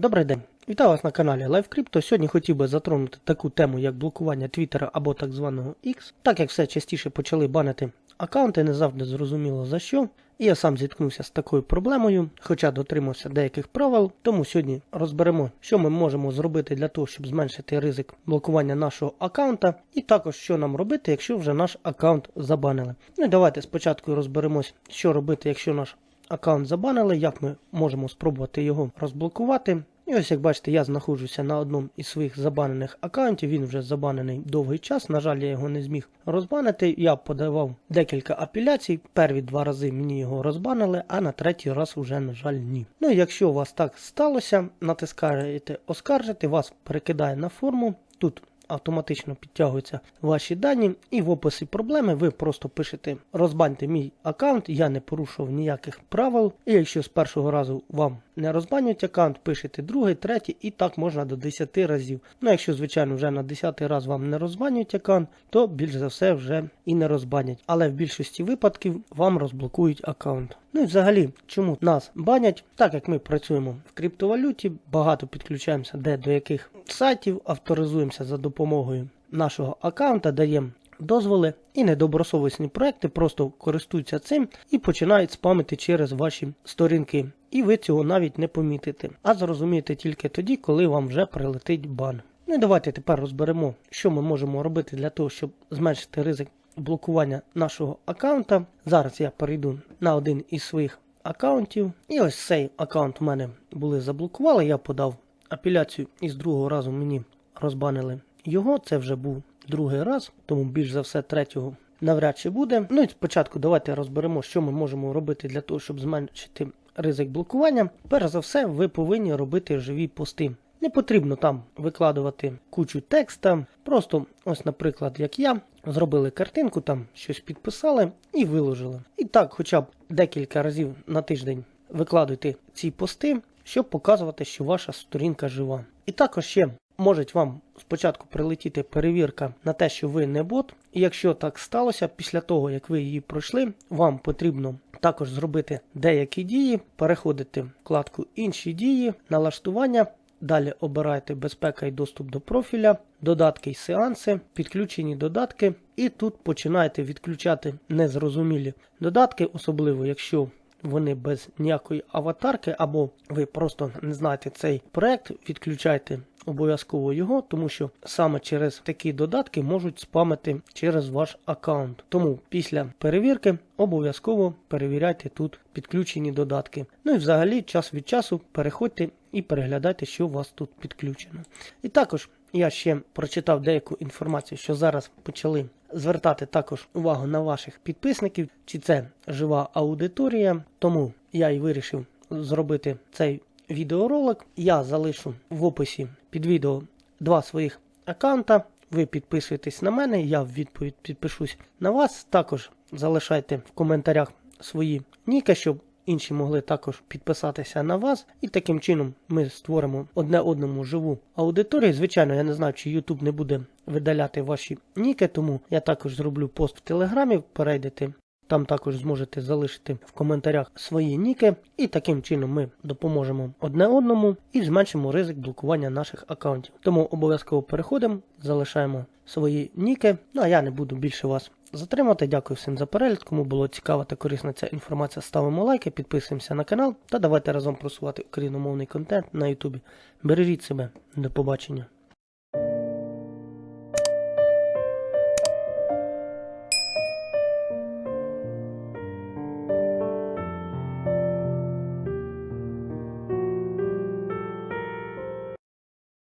Добрий день! Вітаю вас на каналі LiveCrypto. Сьогодні хотів би затронути таку тему, як блокування Твіттера або так званого X. Так як все частіше почали банити аккаунти, не завжди зрозуміло за що. І я сам зіткнувся з такою проблемою, хоча дотримався деяких правил. Тому сьогодні розберемо, що ми можемо зробити для того, щоб зменшити ризик блокування нашого аккаунта, і також що нам робити, якщо вже наш аккаунт забанили. Ну і давайте спочатку розберемось, що робити, якщо наш аккаунт забанили, як ми можемо спробувати його розблокувати. І ось як бачите, я знаходжуся на одному із своїх забанених аккаунтів. Він вже забанений довгий час. На жаль, я його не зміг розбанити. Я подавав декілька апеляцій. Перві два рази мені його розбанили, а на третій раз вже, на жаль, ні. Ну якщо у вас так сталося, натискаєте оскаржити, вас перекидає на форму. Тут автоматично підтягуються ваші дані, і в описі проблеми ви просто пишете розбаньте мій аккаунт, я не порушував ніяких правил. І якщо з першого разу вам не розбанюють аккаунт, пишете другий, третій, і так можна до 10 разів. Ну, якщо, звичайно, вже на 10 раз вам не розбанюють аккаунт, то більш за все вже і не розбанять. Але в більшості випадків вам розблокують аккаунт. Ну і взагалі, чому нас банять? Так як ми працюємо в криптовалюті, багато підключаємося де до яких сайтів, авторизуємося за допомогою нашого аккаунта, даємо дозволи, і недобросовісні проекти просто користуються цим і починають спамити через ваші сторінки. І ви цього навіть не помітите, а зрозумієте тільки тоді, коли вам вже прилетить бан. Ну і давайте тепер розберемо, що ми можемо робити для того, щоб зменшити ризик блокування нашого аккаунта. Зараз я перейду на один із своїх аккаунтів. І ось цей аккаунт у мене були заблокували. Я подав апеляцію і з другого разу мені розбанили його. Це вже був другий раз, тому більш за все третього навряд чи буде. Ну і спочатку давайте розберемо, що ми можемо робити для того, щоб зменшити ризик блокування. Перш за все, ви повинні робити живі пости. Не потрібно там викладувати кучу текста. Просто, ось, наприклад, як я, зробили картинку, там щось підписали і виложили. І так, хоча б декілька разів на тиждень викладуйте ці пости, щоб показувати, що ваша сторінка жива. І також ще можуть вам спочатку прилетіти перевірка на те, що ви не бот. І якщо так сталося, після того як ви її пройшли, вам потрібно також зробити деякі дії, переходити в вкладку Інші дії, налаштування. Далі обирайте безпека і доступ до профіля, додатки й сеанси, підключені додатки, і тут починаєте відключати незрозумілі додатки, особливо якщо вони без ніякої аватарки, або ви просто не знаєте цей проект, відключайте обов'язково його, тому що саме через такі додатки можуть спамити через ваш аккаунт. Тому після перевірки обов'язково перевіряйте тут підключені додатки. Ну і взагалі час від часу переходьте і переглядайте, що у вас тут підключено. І також я ще прочитав деяку інформацію, що зараз почали звертати також увагу на ваших підписників, чи це жива аудиторія. Тому я і вирішив зробити цей відеоролик. Я залишу в описі під відео два своїх аккаунта. Ви підписуєтесь на мене, я в відповідь підпишусь на вас. Також залишайте в коментарях свої ніки, щоб інші могли також підписатися на вас. І таким чином ми створимо одне одному живу аудиторію. Звичайно, я не знаю, чи YouTube не буде видаляти ваші ніки, тому я також зроблю пост в Телеграмі, перейдете. Там також зможете залишити в коментарях свої ніки, і таким чином ми допоможемо одне одному і зменшимо ризик блокування наших аккаунтів. Тому обов'язково переходимо, залишаємо свої ніки. Ну а я не буду більше вас затримати. Дякую всім за перегляд. Кому було цікава та корисна ця інформація, ставимо лайки, підписуємося на канал та давайте разом просувати україномовний контент на Ютубі. Бережіть себе, до побачення.